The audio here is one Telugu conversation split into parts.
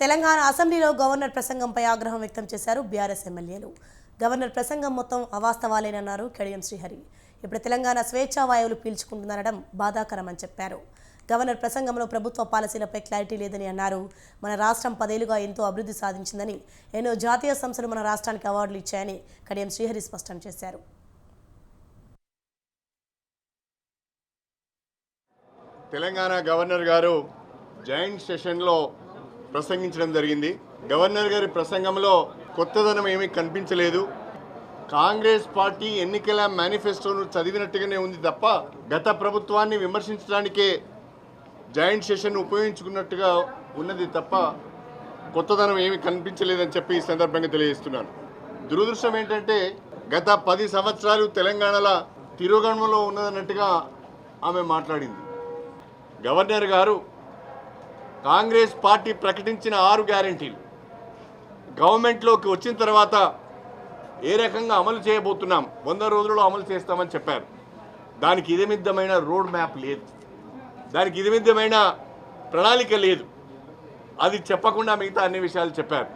తెలంగాణ అసెంబ్లీలో గవర్నర్ ప్రసంగంపై ఆగ్రహం వ్యక్తం చేశారు బీఆర్ఎస్ ఎమ్మెల్యేలు. గవర్నర్ ప్రసంగం మొత్తం అవాస్తవాలేనన్నారు కడియం శ్రీహరి. ఇప్పుడు తెలంగాణ స్వేచ్ఛా వాయువులు పీల్చుకుంటుందనడం బాధాకరమని చెప్పారు. గవర్నర్ ప్రసంగంలో ప్రభుత్వ పాలసీలపై క్లారిటీ లేదని అన్నారు. మన రాష్ట్రం పదేలుగా ఎంతో అభివృద్ధి సాధించిందని ఎన్నో జాతీయ సంస్థలు మన రాష్ట్రానికి అవార్డులు ఇచ్చాయని కడియం శ్రీహరి స్పష్టం చేశారు. తెలంగాణ గవర్నర్ గారు జాయింట్ సెషన్లో ప్రసంగించడం జరిగింది. గవర్నర్ గారి ప్రసంగంలో కొత్తదనం ఏమీ కనిపించలేదు. కాంగ్రెస్ పార్టీ ఎన్నికల మేనిఫెస్టోను చదివినట్టుగానే ఉంది తప్ప గత ప్రభుత్వాన్ని విమర్శించడానికే జాయింట్ సెషన్ ఉపయోగించుకున్నట్టుగా ఉన్నది తప్ప కొత్తదనం ఏమీ కనిపించలేదని చెప్పి ఈ సందర్భంగా తెలియజేస్తున్నాను. దురదృష్టం ఏంటంటే గత పది సంవత్సరాలు తెలంగాణలో తిరుగణంలో ఉన్నదన్నట్టుగా ఆమె మాట్లాడింది. గవర్నర్ గారు కాంగ్రెస్ పార్టీ ప్రకటించిన ఆరు గ్యారంటీలు. గవర్నమెంట్లోకి వచ్చిన తర్వాత ఏ రకంగా అమలు చేయబోతున్నాం? వంద రోజుల్లో అమలు చేస్తామని చెప్పారు. దానికి ఇదమిద్దమైన రోడ్ మ్యాప్ లేదు. దానికి ఇదమిద్దమైన ప్రణాళిక లేదు. అది చెప్పకుండా మిగతా అన్ని విషయాలు చెప్పారు.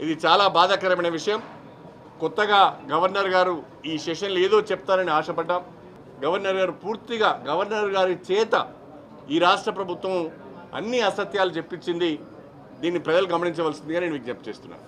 ఇది చాలా బాధాకరమైన విషయం. కొత్తగా గవర్నర్ గారు ఈ సెషన్లో ఏదో చెప్తారని ఆశపడ్డాం. గవర్నర్ గారు పూర్తిగా గవర్నర్ గారి చేత ఈ రాష్ట్ర ప్రభుత్వం అన్ని అసత్యాలు చెప్పించింది దీన్ని ప్రజలు గమనించవలసిందిగా నేను విజ్ఞప్తి చేస్తున్నాను.